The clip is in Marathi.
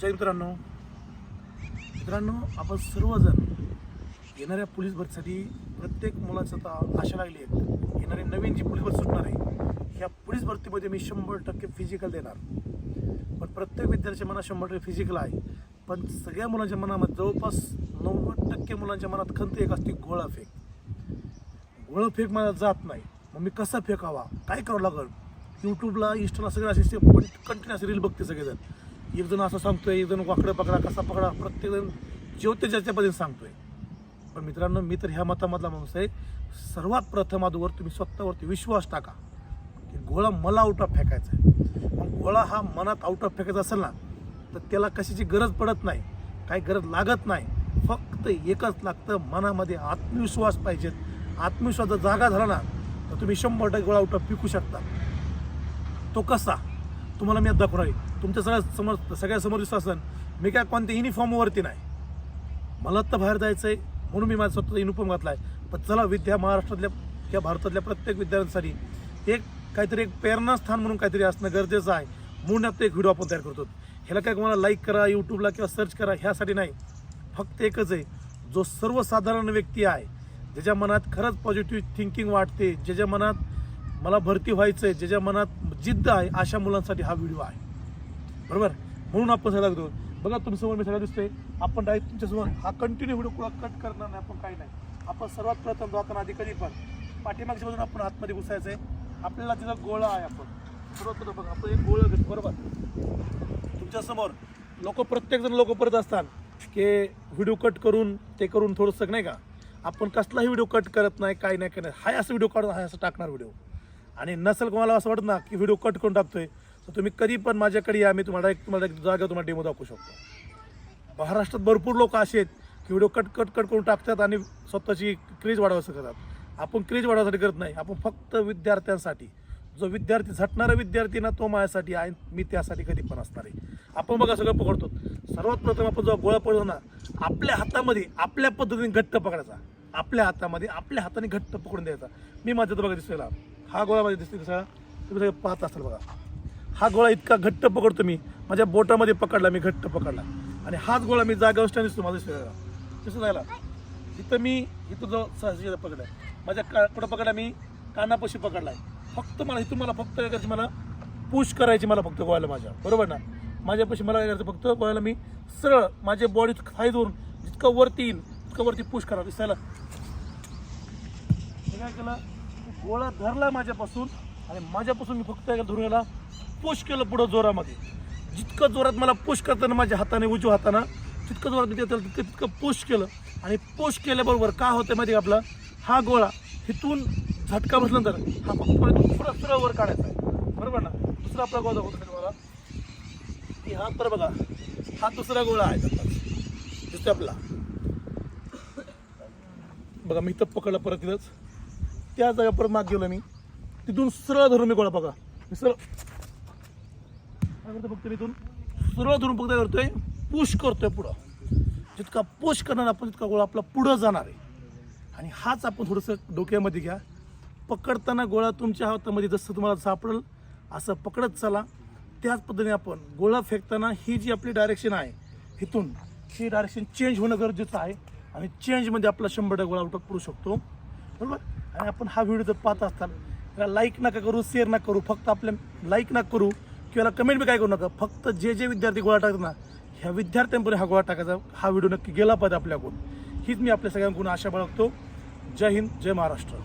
जय मित्रांनो मित्रांनो आपण सर्वजण येणाऱ्या पोलीस भरतीसाठी प्रत्येक मुलाचं आता आशा लागली आहे. येणारी नवीन जी पोलीस भरती सुटणार आहे ह्या पोलीस भरतीमध्ये मी शंभर टक्के फिजिकल देणार. पण प्रत्येक विद्यार्थ्याच्या मनात शंभर टक्के फिजिकल आहे. पण सगळ्या मुलांच्या मनामध्ये जवळपास नव्वद टक्के मुलांच्या मनात खंत एक असते गोळा फेक. गोळा फेक मला जात नाही. मग मी कसा फेकावा? काय करावं लागेल? यूट्यूबला इंस्टाला सगळं असे पण कंटिन्यू असे रील बघते सगळेजण. एक जण असं सांगतोय एक जण वाकडं पकडा कसा पकडा प्रत्येक जण जेवते ज्याच्या पद्धतीने सांगतोय. पण मित्रांनो मी तर ह्या मतामधला माणूस आहे. सर्वात प्रथम अगोदर तुम्ही स्वतःवरती विश्वास टाका की गोळा मला आउट ऑफ फेकायचा आहे. मग गोळा हा मनात आउट ऑफ फेकायचा असेल ना तर त्याला कशाची गरज पडत नाही काही गरज लागत नाही. फक्त एकच लागतं मनामध्ये आत्मविश्वास पाहिजेत आत्मविश्वास जर जागा झाला ना तर तुम्ही शंभर टक्के गोळा आउट ऑफ फेकू शकता. तो कसा? तुम्हाला मी आता दाखवणार आहे. तुमच्या सगळ्या समोर सगळ्यासमोर दिसत मी काय कोणत्या युनिफॉर्मवरती नाही. मला तर बाहेर जायचं आहे म्हणून मी माझा स्वतःचा युनिफॉर्म घातला आहे पण चला विद्या महाराष्ट्रातल्या किंवा भारतातल्या प्रत्येक विद्यार्थ्यांसाठी एक काहीतरी एक प्रेरणास्थान म्हणून काहीतरी असणं गरजेचं आहे. म्हणून आता एक व्हिडिओ आपण तयार करतो. ह्याला काय मला लाईक करा यूट्यूबला किंवा सर्च करा ह्यासाठी नाही. फक्त एकच आहे. जो सर्वसाधारण व्यक्ती आहे ज्याच्या मनात खरंच पॉझिटिव्ह थिंकिंग वाटते ज्याच्या मनात मला भरती व्हायचं आहे ज्याच्या मनात जिद्द आहे अशा मुलांसाठी हा व्हिडिओ आहे. बरोबर? म्हणून आपण सगळं लागतो बघा तुमच्यासमोर मी सगळं दिसतोय. आपण डायरेक्ट तुमच्यासमोर हा कंटिन्यू व्हिडिओ कुठं कट करणार नाही आपण काही नाही. आपण सर्वात प्रथम जाताना आधी कधी पण पाठीमागच्या बाजून आपण आतमध्ये घुसायचं आहे आपल्याला तिचा गोळा आहे आपण. सर्वात प्रथम बघा आपण एक गोळा घेतो बरोबर? तुमच्यासमोर लोक प्रत्येकजण लोक परत असतात की व्हिडिओ कट करून ते करून थोडंसं नाही का? आपण कसलाही व्हिडिओ कट करत नाही काही नाही काय नाही हाय असं व्हिडिओ काढून हाय असं टाकणार व्हिडिओ. आणि नसेल कोणाला असं वाटत ना की व्हिडिओ कट करून टाकतोय तर तुम्ही कधी पण माझ्याकडे या मी तुम्हाला एक तुम्हाला एक जागा तुम्हाला डेमो दाखवू शकतो. महाराष्ट्रात भरपूर लोक असे आहेत की व्हिडिओ कट कट कट करून टाकतात आणि स्वतःची क्रेज वाढवायचं करतात. आपण क्रेज वाढवायसाठी करत नाही आपण फक्त विद्यार्थ्यांसाठी. जो विद्यार्थी झटणारा विद्यार्थी ना तो माझ्यासाठी आहे मी त्यासाठी कधी पण असणार आहे. आपण बघा सगळं पकडतो. सर्वात प्रथम आपण जेव्हा गोळा पडतो ना आपल्या हातामध्ये आपल्या पद्धतीने घट्ट पकडायचा. आपल्या हातामध्ये आपल्या हाताने घट्ट पकडून द्यायचा. मी माझ्या तर बघा दिसलेला हा गोळा माझ्या दिसते कसा? तुम्ही सगळे पाहत असाल बघा. हा गोळा इतका घट्ट पकडतो मी. माझ्या बोटामध्ये पकडला मी घट्ट पकडला. आणि हाच गोळा मी जागा असताना दिसतो माझा दिसतोय जायला इथं मी इथं जो सहजी पकडला माझ्या का कुठं पकडला मी? कानापाशी पकडलाय. फक्त मला इथून मला फक्त काय करायची मला पुश करायची मला फक्त गोळ्याला माझ्या. बरोबर ना? माझ्यापाशी मला काय करायचं फक्त गोळ्याला मी सरळ माझ्या बॉडी खाई धरून जितकं वरती येईल तितकं वरती पुश करा दिसायला. मी काय केलं? गोळा धरला माझ्यापासून आणि माझ्यापासून मी फक्त एका धरून पुश केलं पुढं जोरामध्ये. जितकं जोरात मला पुश करताना माझ्या हाताने उजव्या हाताना तितकं जोरात मी त्याला तितकं तितकं पुश केलं. आणि पुश केल्याबरोबर काय होतं माहिती आहे का आपला? हा गोळा इथून झटका बसल्यानंतर हा फक्त पुढे सरळ वर काढायचा आहे. बरोबर ना? दुसरा आपला गोळा होता मी तुम्हाला? की हा तर बघा हा दुसरा गोळा आहे. त्याचा. आपला बघा मी इथं पकडलं परत तिथंच त्या जागा परत माग गेलो मी. तिथून सरळ धरून मी गोळा बघा. मी सरळ काय करतो फक्त मी इथून? सरळ धरून फक्त करतोय? पुश करतोय पुढं. जितका पुश करणार आपण तितका गोळा आपला पुढं जाणार आहे. आणि हाच आपण थोडंसं डोक्यामध्ये घ्या. पकडताना गोळा तुमच्या हातामध्ये जसं तुम्हाला सापडेल असं पकडत चला. त्याच पद्धतीने आपण गोळा फेकताना ही जी आपली डायरेक्शन आहे इथून ही डायरेक्शन चेंज होणं गरजेचं आहे. आणि चेंजमध्ये आपला शंभर टक्के गोळा आउट करू शकतो. बरोबर? आणि आपण हा व्हिडिओ जर पाहत असताल त्याला लाईक नका करू शेअर नका करू फक्त आपल्या लाईक नका करू किंवा कमेंट बी काय करू नका. फक्त जे जे विद्यार्थी गोळा टाकतात ना ह्या विद्यार्थ्यांपर्यंत हा गोळा टाकायचा. हा व्हिडिओ नक्की गेला पाहिजे आपल्याकडून. हीच मी आपल्या सगळ्यांकडून आशा बाळगतो. जय हिंद जय महाराष्ट्र.